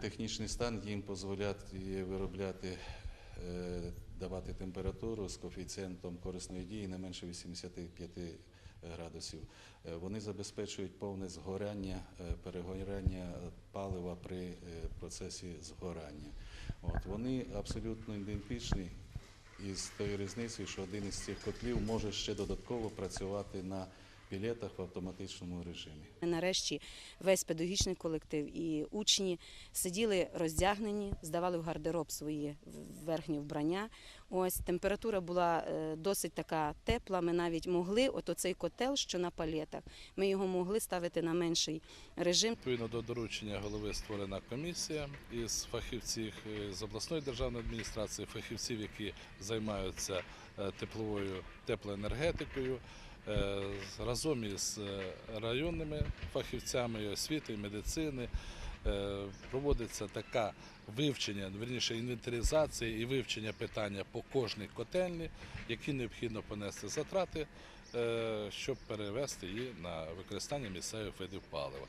Технічний стан їм дозволяє виробляти, е, давати температуру з коефіцієнтом корисної дії не менше 85 градусів. Е, Вони забезпечують повне згоряння, е, перегоряння палива при процесі згорання. От, вони абсолютно ідентичні із тою різницею, що один із цих котлів може ще додатково працювати на пілетах в автоматичному режимі. Нарешті весь педагогічний колектив і учні сиділи роздягнені, здавали в гардероб свої верхні вбрання. Ось температура була е, досить така тепла. Ми навіть могли, от оцей котел, що на палетах, ми його могли ставити на менший режим. Відповідно до доручення голови створена комісія із фахівців е, з обласної державної адміністрації, фахівців, які займаються е, тепловою теплоенергетикою, разом із е, районними фахівцями освіти, медицини. е, Проводиться таке вивчення, верніше інвентаризація і вивчення питання по кожній котельні, які необхідно понести затрати, е, щоб перевести її на використання місцевих видів палива.